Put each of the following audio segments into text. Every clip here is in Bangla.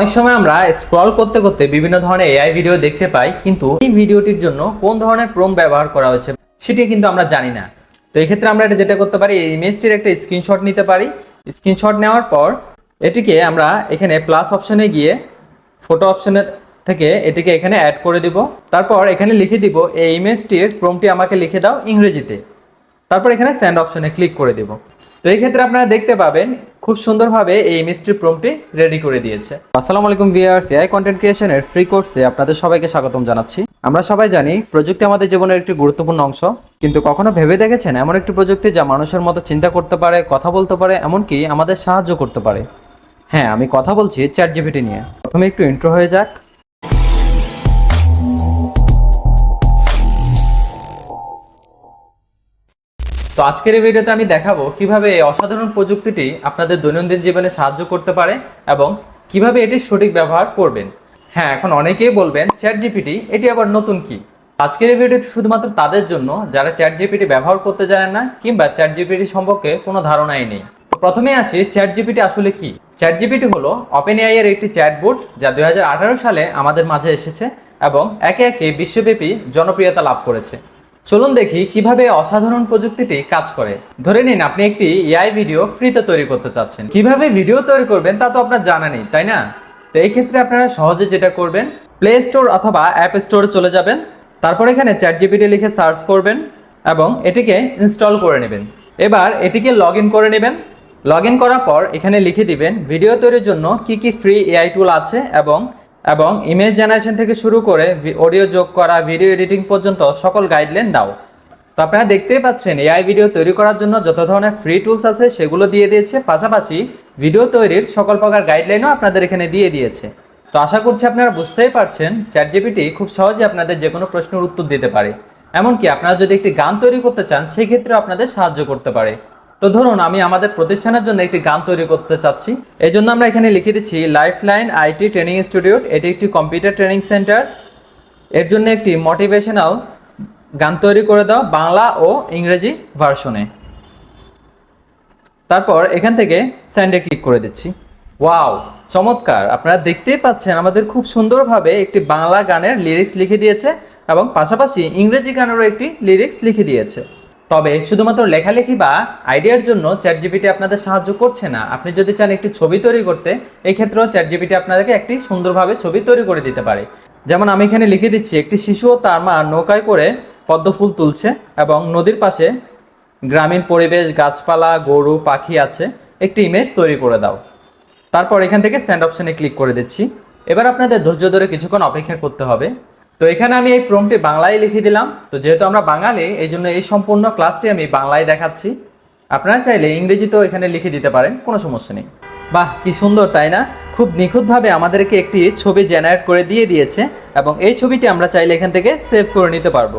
অনেক সময় আমরা স্ক্রল করতে করতে বিভিন্ন ধরনের এআই ভিডিও দেখতে পাই, কিন্তু এই ভিডিওটির জন্য কোন ধরনের প্রোম ব্যবহার করা হয়েছে সেটি কিন্তু আমরা জানি না। তো এই ক্ষেত্রে আমরা এটা যেটা করতে পারি, এই ইমেজটির একটা স্ক্রিনশট নিতে পারি। স্ক্রিনশট নেওয়ার পর এটিকে আমরা এখানে প্লাস অপশনে গিয়ে ফটো অপশনের থেকে এটিকে এখানে অ্যাড করে দিব। তারপর এখানে লিখে দিব, এই ইমেজটির প্রোমটি আমাকে লিখে দাও ইংরেজিতে। তারপর এখানে স্যান্ড অপশনে ক্লিক করে দেব। তো এই ক্ষেত্রে আপনারা দেখতে পাবেন খুব সুন্দরভাবে এই ইমেজটির প্রমটি রেডি করে দিয়েছে। আসসালামু আলাইকুম ভিউয়ার্স এআই কন্টেন্ট ক্রিয়েশনের ফ্রি কোর্সে আপনাদের সবাইকে স্বাগতম জানাচ্ছি। আমরা সবাই জানি প্রযুক্তি আমাদের জীবনের একটি গুরুত্বপূর্ণ অংশ, কিন্তু কখনো ভেবে দেখেছেন এমন একটি প্রযুক্তি যা মানুষের মতো চিন্তা করতে পারে, কথা বলতে পারে, এমনকি আমাদের সাহায্য করতে পারে? হ্যাঁ আমি কথা বলছি চ্যাট জিপিটি নিয়ে। প্রথমে একটু ইন্ট্রো হয়ে যাক। তো আজকের এই ভিডিওতে আমি দেখাবো কীভাবে এই অসাধারণ প্রযুক্তিটি আপনাদের দৈনন্দিন জীবনে সাহায্য করতে পারে এবং কীভাবে এটি সঠিক ব্যবহার করবেন। হ্যাঁ এখন অনেকেই বলবেন চ্যাট জিপিটি এটি আবার নতুন কি? আজকের এই ভিডিওটি শুধুমাত্র তাদের জন্য, যারা চ্যাট জিপিটি ব্যবহার করতে জানেন না কিংবা চ্যাট জিপিটি সম্পর্কে কোনো ধারণাই নেই। প্রথমে আসি চ্যাট জিপিটি আসলে কি? চ্যাট জিপিটি হলো ওপেন এআই এর একটি চ্যাটবোর্ড যা দুই হাজার আঠারো সালে আমাদের মাঝে এসেছে এবং একে একে বিশ্বব্যাপী জনপ্রিয়তা লাভ করেছে। চলুন দেখি কীভাবে অসাধারণ প্রযুক্তিটি কাজ করে। ধরে নিন, আপনি একটি এআই ভিডিও ফ্রিতে তৈরি করতে চাচ্ছেন। কীভাবে ভিডিও তৈরি করবেন তা তো আপনার জানা নেই, তাই না? তো এই ক্ষেত্রে আপনারা সহজে যেটা করবেন প্লে স্টোর অথবা অ্যাপ স্টোরে চলে যাবেন, তারপর এখানে চ্যাট জিপিটি লিখে সার্চ করবেন এবং এটিকে ইনস্টল করে নেবেন। এবার এটিকে লগ করে নেবেন। লগ করার পর এখানে লিখে দিবেন, ভিডিও তৈরির জন্য কি কি ফ্রি এআই টুল আছে এবং এবং ইমেজ জেনারেশন থেকে শুরু করে অডিও যোগ করা ভিডিও এডিটিং পর্যন্ত সকল গাইডলাইন দাও। তো আপনারা দেখতেই পাচ্ছেন এআই ভিডিও তৈরি করার জন্য যত ধরনের ফ্রি টুলস আছে সেগুলো দিয়ে দিয়েছে। পাশাপাশি ভিডিও তৈরির সকল প্রকার গাইডলাইনও আপনাদের এখানে দিয়ে দিয়েছে। তো আশা করছি আপনারা বুঝতেই পারছেন চ্যাট জিপিটি খুব সহজে আপনাদের যে কোনো প্রশ্নের উত্তর দিতে পারে। এমনকি আপনারা যদি একটি গান তৈরি করতে চান, সেক্ষেত্রেও আপনাদের সাহায্য করতে পারে। তো ধরুন আমি আমাদের প্রতিষ্ঠানের জন্য একটি গান তৈরি করতে চাচ্ছি। এই জন্য আমরা এখানে লিখে দিচ্ছি life lifeline IT training institute এটি একটি কম্পিউটার ট্রেনিং সেন্টার এর জন্য একটি মোটিভেশনাল গান তৈরি করে দাও বাংলা ও ইংরেজি ভার্সনে। তারপর এখান থেকে স্যান্ডে ক্লিক করে দিচ্ছি। ওয়াও চমৎকার! আপনারা দেখতেই পাচ্ছেন আমাদের খুব সুন্দরভাবে একটি বাংলা গানের লিরিক্স লিখে দিয়েছে এবং পাশাপাশি ইংরেজি গানেরও একটি লিরিক্স লিখে দিয়েছে। তবে শুধুমাত্র লেখালেখি বা আইডিয়ার জন্য চ্যাট জিপিটি আপনাদের সাহায্য করছে না। আপনি যদি চান একটি ছবি তৈরি করতে এই ক্ষেত্রেও চ্যাট জিপিটি আপনাদেরকে একটি সুন্দরভাবে ছবি তৈরি করে দিতে পারে। যেমন আমি এখানে লিখে দিচ্ছি, একটি শিশু ও তার মা নৌকায় করে পদ্ম ফুল তুলছে এবং নদীর পাশে গ্রামীণ পরিবেশ, গাছপালা, গরু, পাখি আছে। একটি ইমেজ তৈরি করে দাও। তারপর এখান থেকে স্যান্ড অপশনে ক্লিক করে দিচ্ছি। এবার আপনাদের ধৈর্য ধরে কিছুক্ষণ অপেক্ষা করতে হবে। তো এখানে আমি এই প্রমটি বাংলায় লিখে দিলাম। তো যেহেতু আমরা বাঙালি, এই জন্য এই সম্পূর্ণ ক্লাসটি আমি বাংলায় দেখাচ্ছি। আপনারা চাইলে ইংরেজিতেও এখানে লিখে দিতে পারেন, কোনো সমস্যা নেই। বাহ, কি সুন্দর, তাই না? খুব নিখুঁতভাবে আমাদেরকে একটি ছবি জেনারেট করে দিয়ে দিয়েছে এবং এই ছবিটি আমরা চাইলে এখান থেকে সেভ করে নিতে পারব।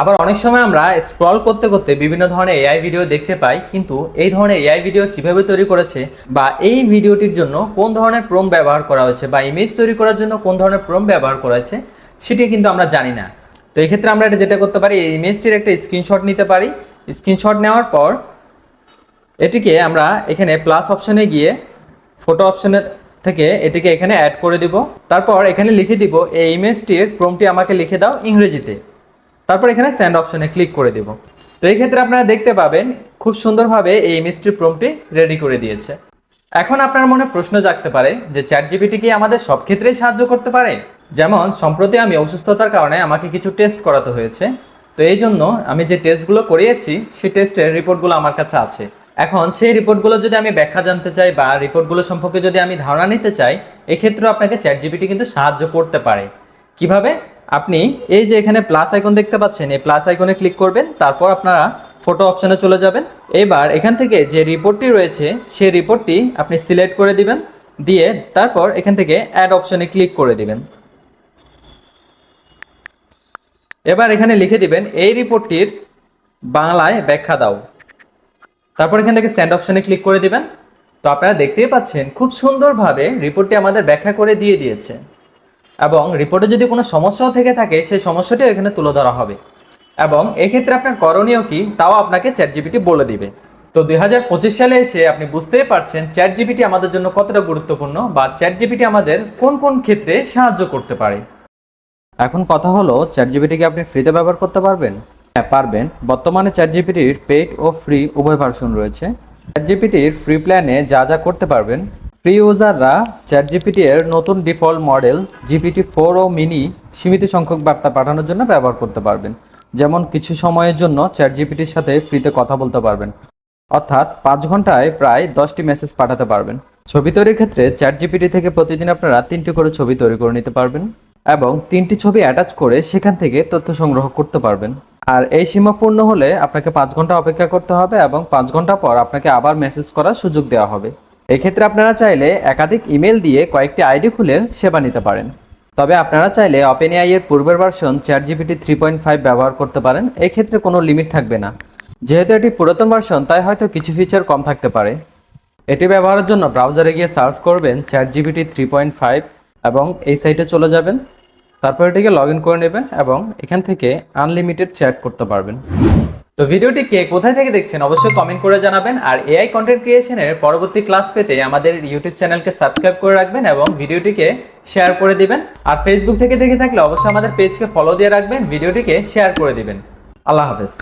আবার অনেক সময় আমরা স্ক্রল করতে করতে বিভিন্ন ধরনের এআই ভিডিও দেখতে পাই, কিন্তু এই ধরনের এআই ভিডিও কীভাবে তৈরি করেছে বা এই ভিডিওটির জন্য কোন ধরনের প্রোম ব্যবহার করা হয়েছে বা ইমেজ তৈরি করার জন্য কোন ধরনের প্রোম ব্যবহার করা হয়েছে সেটি কিন্তু আমরা জানি না। তো এই ক্ষেত্রে আমরা এটা যেটা করতে পারি, এই ইমেজটির একটা স্ক্রিনশট নিতে পারি। স্ক্রিনশট নেওয়ার পর এটিকে আমরা এখানে প্লাস অপশনে গিয়ে ফটো অপশনের থেকে এটিকে এখানে অ্যাড করে দিব। তারপর এখানে লিখে দিব, এই ইমেজটির প্রোমটি আমাকে লিখে দাও ইংরেজিতে। তারপর এখানে স্যান্ড অপশনে ক্লিক করে দিব। তো এই ক্ষেত্রে আপনারা দেখতে পাবেন, খুব সুন্দরভাবে এই ইমেজটির প্রোমটি রেডি করে দিয়েছে। এখন আপনার মনে প্রশ্ন জাগতে পারে যে চ্যাট জিপিটি কি আমাদের সব ক্ষেত্রেই সাহায্য করতে পারে? যেমন, সম্প্রতি আমি অসুস্থতার কারণে আমাকে কিছু টেস্ট করাতে হয়েছে। তো এই জন্য আমি যে টেস্টগুলো করিয়েছি, সেই টেস্টের রিপোর্টগুলো আমার কাছে আছে। এখন সেই রিপোর্টগুলো যদি আমি ব্যাখ্যা জানতে চাই বা রিপোর্টগুলো সম্পর্কে যদি আমি ধারণা নিতে চাই, এক্ষেত্রেও আপনাকে চ্যাট জিপিটি কিন্তু সাহায্য করতে পারে। কীভাবে? আপনি এই যে এখানে প্লাস আইকন দেখতে পাচ্ছেন, এই প্লাস আইকনে ক্লিক করবেন, তারপর আপনারা ফটো অপশনে চলে যাবেন। এবার এখান থেকে যে রিপোর্টটি রয়েছে, সেই রিপোর্টটি আপনি সিলেক্ট করে দিবেন। দিয়ে তারপর এখান থেকে অ্যাড অপশানে ক্লিক করে দিবেন। এবার এখানে লিখে দিবেন, এই রিপোর্টটির বাংলায় ব্যাখ্যা দাও। তারপর এখান থেকে স্যান্ড অপশনে ক্লিক করে দিবেন। তো আপনারা দেখতেই পাচ্ছেন, খুব সুন্দরভাবে রিপোর্টটি আমাদের ব্যাখ্যা করে দিয়ে দিয়েছে। এবং রিপোর্টে যদি কোনো সমস্যাও থেকে থাকে, সেই সমস্যাটিও এখানে তুলে ধরা হবে। এবং এক্ষেত্রে আপনার করণীয় কি, তাও আপনাকে চ্যাট জিপিটি বলে দিবে। তো দু হাজার পঁচিশ সালে এসে আপনি বুঝতেই পারছেন চ্যাট জিপিটি আমাদের জন্য কতটা গুরুত্বপূর্ণ বা চ্যাট জিপিটি আমাদের কোন কোন ক্ষেত্রে সাহায্য করতে পারে। এখন কথা হলো চ্যাট জিপিটিকে আপনি ফ্রিতে ব্যবহার করতে পারবেন? হ্যাঁ পারবেন। বর্তমানে চ্যাট জিপিটির পেইড ও ফ্রি উভয় ভার্সন রয়েছে। চ্যাট জিপিটির ফ্রি প্ল্যানে যা যা করতে পারবেন ফ্রি ইউজাররা চ্যাট জিপিটি এর নতুন default model GPT four o mini সীমিত সংখ্যক বার্তা পাঠানোর জন্য ব্যবহার করতে পারবেন। যেমন কিছু সময়ের জন্য চ্যাট জিপিটির সাথে ফ্রিতে কথা বলতে পারবেন। অর্থাৎ পাঁচ ঘন্টায় প্রায় দশটি মেসেজ পাঠাতে পারবেন। ছবি তৈরির ক্ষেত্রে চ্যাট জিপিটি থেকে প্রতিদিন আপনারা তিনটি করে ছবি তৈরি করে নিতে পারবেন। এবং তিনটি ছবি অ্যাটাচ করে সেখান থেকে তথ্য সংগ্রহ করতে পারবেন। আর এই সীমা পূর্ণ হলে আপনাকে পাঁচ ঘণ্টা অপেক্ষা করতে হবে এবং পাঁচ ঘণ্টা পর আপনাকে আবার মেসেজ করার সুযোগ দেওয়া হবে। এক্ষেত্রে আপনারা চাইলে একাধিক ইমেল দিয়ে কয়েকটি আইডি খুলে সেবা নিতে পারেন। তবে আপনারা চাইলে ওপেন এআই এর পূর্বের version chat GPT three point five ব্যবহার করতে পারেন। এক্ষেত্রে কোনো লিমিট থাকবে না। যেহেতু এটি পুরাতন ভার্সন তাই হয়তো কিছু ফিচার কম থাকতে পারে। এটি ব্যবহারের জন্য ব্রাউজারে গিয়ে সার্চ করবেন chat GPT three point five এবং এই সাইটে চলে যাবেন। তারপর এটিকে লগ ইন করে নেবেন এবং এখান থেকে আনলিমিটেড চ্যাট করতে পারবেন। তো ভিডিওটি কে কোথায় থেকে দেখছেন অবশ্যই কমেন্ট করে জানাবেন। আর এআই কন্টেন্ট ক্রিয়েশনের পরবর্তী ক্লাস পেতে আমাদের ইউটিউব চ্যানেলকে সাবস্ক্রাইব করে রাখবেন এবং ভিডিওটিকে শেয়ার করে দিবেন। আর ফেসবুক থেকে দেখে থাকলে অবশ্যই আমাদের পেজকে ফলো দিয়ে রাখবেন, ভিডিওটিকে শেয়ার করে দিবেন। আল্লাহ হাফেজ।